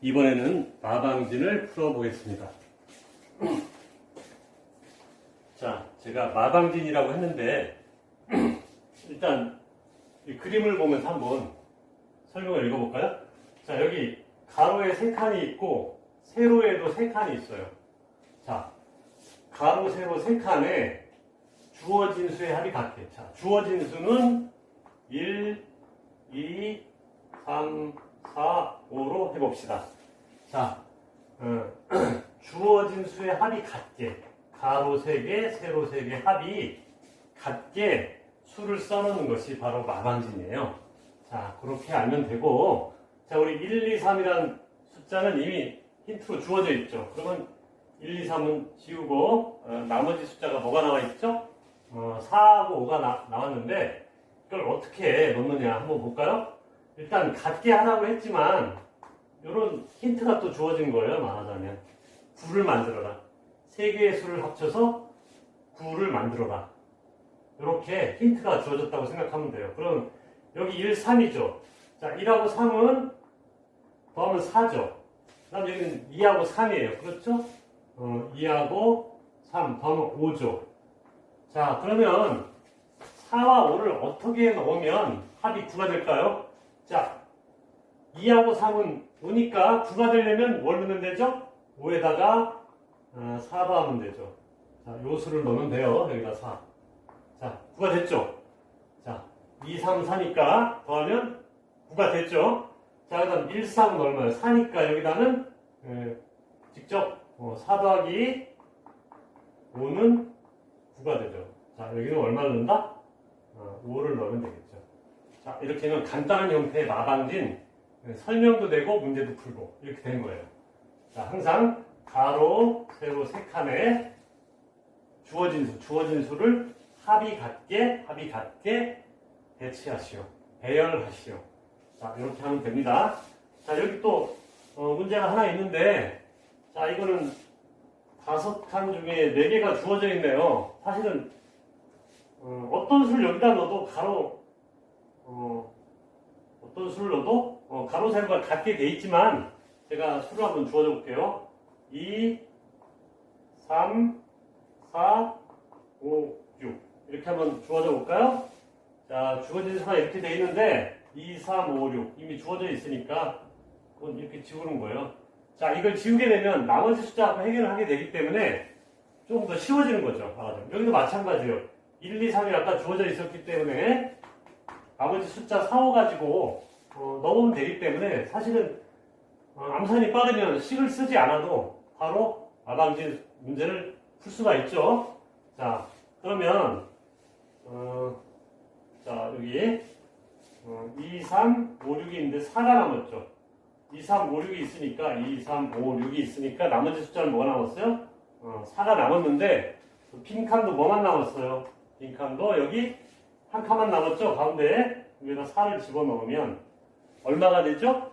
이번에는 마방진을 풀어보겠습니다. 자, 제가 마방진이라고 했는데 일단 이 그림을 보면서 한번 설명을 읽어볼까요? 자, 여기 가로에 세 칸이 있고 세로에도 세 칸이 있어요. 자, 가로, 세로 세 칸에 주어진 수의 합이 같게. 자, 주어진 수는 1, 2, 3, 4, 5로 해봅시다. 자, 어, 주어진 수의 합이 같게. 가로 3개, 세로 3개 합이 같게 수를 써놓는 것이 바로 마방진이에요. 자, 그렇게 알면 되고, 자, 우리 1, 2, 3이란 숫자는 이미 힌트로 주어져 있죠. 그러면 1, 2, 3은 지우고, 어, 나머지 숫자가 뭐가 나와 있죠? 어, 4하고 5가 나, 나왔는데, 이걸 어떻게 넣느냐 한번 볼까요? 일단 같게 하라고 했지만, 이런 힌트가 또 주어진 거예요, 말하자면. 9를 만들어라. 세 개의 수를 합쳐서 9를 만들어라. 이렇게 힌트가 주어졌다고 생각하면 돼요. 그럼 여기 1, 3이죠. 자, 1하고 3은 더하면 4죠. 그 다음 여기는 2하고 3이에요. 그렇죠? 어, 2하고 3 더하면 5죠. 자, 그러면 4와 5를 어떻게 넣으면 합이 9가 될까요? 자, 2하고 3은 5니까 9가 되려면 뭘 넣으면 되죠? 5에다가 어, 4 더하면 되죠. 자, 요 수를 넣으면 돼요. 여기다 4. 자, 9가 됐죠? 자, 2, 3, 4니까 더하면 9가 됐죠? 자, 그 다음 1, 3은 얼마예요? 4니까 여기다는 에, 직접 어, 4 더하기 5는 9가 되죠. 자, 여기는 얼마를 넣는다? 어, 5를 넣으면 되겠죠. 자, 이렇게 는 간단한 형태의 마방진 에, 설명도 되고 문제도 풀고 이렇게 된 거예요. 자, 항상 가로, 세로 세 칸에 주어진 수, 주어진 수를 합이 같게, 합이 같게 배치하시오. 배열하시오. 자, 이렇게 하면 됩니다. 자, 여기 또, 어, 문제가 하나 있는데, 자, 이거는 다섯 칸 중에 네 개가 주어져 있네요. 사실은, 어, 떤 수를 여기다 넣어도 가로, 어, 어떤 넣어도 어, 가로, 세로가 같게 돼 있지만, 제가 수를 한번 주어져 볼게요. 2, 3, 4, 5, 6. 이렇게 한번 주어져 볼까요? 자, 주어진 수가 이렇게 돼 있는데, 2, 3, 5, 6. 이미 주어져 있으니까, 그건 이렇게 지우는 거예요. 자, 이걸 지우게 되면 나머지 숫자하고 해결을 하게 되기 때문에 조금 더 쉬워지는 거죠. 말하자면. 여기도 마찬가지예요. 1, 2, 3이 아까 주어져 있었기 때문에 나머지 숫자 4, 5 가지고 어, 넣으면 되기 때문에 사실은 어, 암산이 빠르면 식을 쓰지 않아도 바로 마방진 문제를 풀 수가 있죠. 자, 그러면 어, 자 여기 어, 2, 3, 5, 6이 있는데 4가 남았죠. 2, 3, 5, 6이 있으니까 2, 3, 5, 6이 있으니까 나머지 숫자는 뭐가 남았어요? 어, 4가 남았는데 그 빈칸도 뭐만 남았어요? 빈칸도 여기 한 칸만 남았죠? 가운데에 여기다 4를 집어넣으면 얼마가 되죠?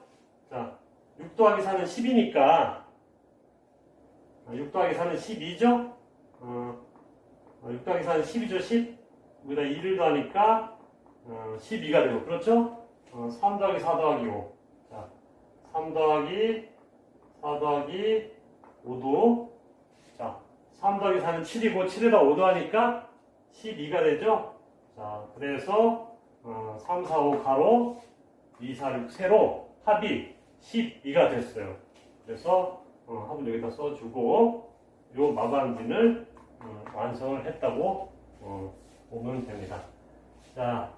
자, 6 더하기 4는 10이니까 6 더하기 4는 12죠? 어, 6 더하기 4는 12죠? 10? 여기다 2를 더하니까 어, 12가 되고 그렇죠? 어, 3 더하기 4 더하기 5 자, 3 더하기 4 더하기 5도 자, 3 더하기 4는 7이고 7에다 5 더하니까 12가 되죠? 자, 그래서 어, 3, 4, 5 가로 2, 4, 6 세로 합이 12가 됐어요. 그래서 어, 합을 여기다 써주고 요 마방진을 어, 완성을 했다고 어, 보면 됩니다. 자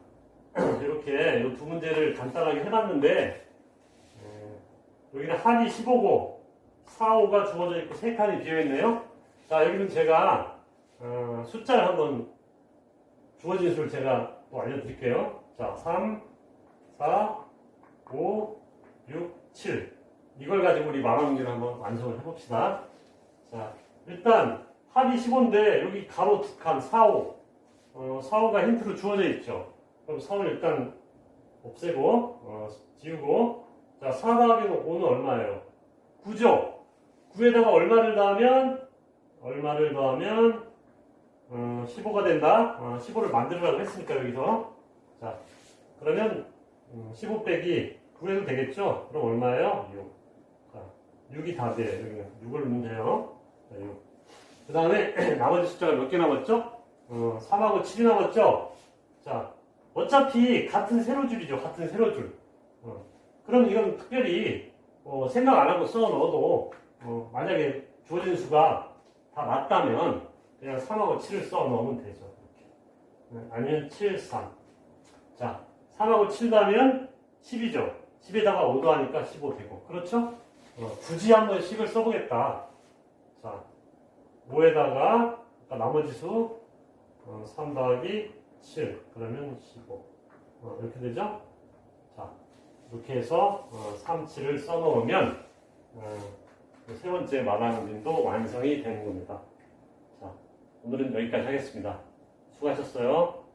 이렇게 요 두 문제를 간단하게 해봤는데 에, 여기는 합이 15고 4, 5가 주어져 있고 3칸이 비어있네요. 자 여기는 제가 어, 숫자를 한번 주어진 수를 제가 또 알려드릴게요. 자 3, 4, 5, 6, 7. 이걸 가지고 우리 마감문제를 한번 완성을 해봅시다. 자, 일단 합이 15인데 여기 가로 두 칸, 4, 5. 어, 4, 5가 힌트로 주어져 있죠. 그럼 4, 5를 일단 없애고, 어, 지우고. 자, 4 더하기 5는 얼마예요? 9죠? 9에다가 얼마를 더하면, 얼마를 더하면, 어, 15가 된다. 어, 15를 만들으라고 했으니까 여기서. 자, 그러면 음, 15 빼기 9해도 되겠죠? 그럼 얼마예요? 6. 자, 6이 답이에요. 여기 6을 넣으면 돼요. 자, 6. 그 다음에 나머지 숫자가 몇 개 남았죠? 어, 3하고 7이 남았죠? 자, 어차피 같은 세로줄이죠. 같은 세로줄. 어, 그럼 이건 특별히 어, 생각 안 하고 써 넣어도 어, 만약에 주어진 수가 다 맞다면 그냥 3하고 7을 써 넣으면 되죠. 이렇게. 네, 아니면 7, 3. 자, 3하고 7 나면 10이죠. 10에다가 5도 하니까 15 되고. 그렇죠? 어, 굳이 한번 10을 써보겠다. 자, 5에다가 나머지 수 어, 3 더하기 7 그러면 15 어, 이렇게 되죠? 자 이렇게 해서 어, 3, 7을 써놓으면 어, 세 번째 마당진도 완성이 되는 겁니다. 자 오늘은 여기까지 하겠습니다. 수고하셨어요.